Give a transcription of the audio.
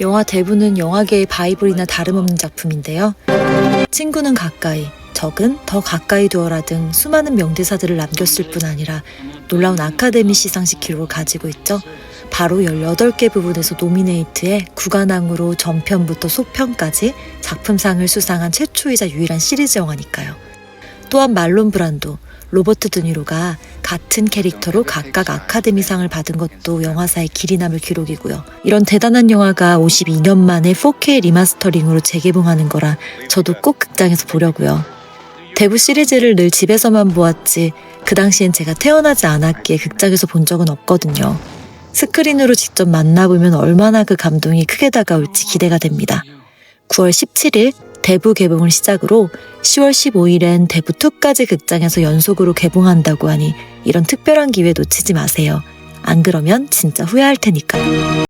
영화 대부는 영화계의 바이블이나 다름없는 작품인데요. 친구는 가까이, 적은 더 가까이 두어라 등 수많은 명대사들을 남겼을 뿐 아니라 놀라운 아카데미 시상식 기록을 가지고 있죠. 바로 18개 부분에서 노미네이트에 구간항으로 전편부터 소편까지 작품상을 수상한 최초이자 유일한 시리즈 영화니까요. 또한 말론 브란도, 로버트 드니로가 같은 캐릭터로 각각 아카데미상을 받은 것도 영화사의 길이 남을 기록이고요. 이런 대단한 영화가 52년 만에 4K 리마스터링으로 재개봉하는 거라 저도 꼭 극장에서 보려고요. 대부 시리즈를 늘 집에서만 보았지 그 당시엔 제가 태어나지 않았기에 극장에서 본 적은 없거든요. 스크린으로 직접 만나보면 얼마나 그 감동이 크게 다가올지 기대가 됩니다. 9월 17일 대부 개봉을 시작으로 10월 15일엔 대부 2까지 극장에서 연속으로 개봉한다고 하니 이런 특별한 기회 놓치지 마세요. 안 그러면 진짜 후회할 테니까요.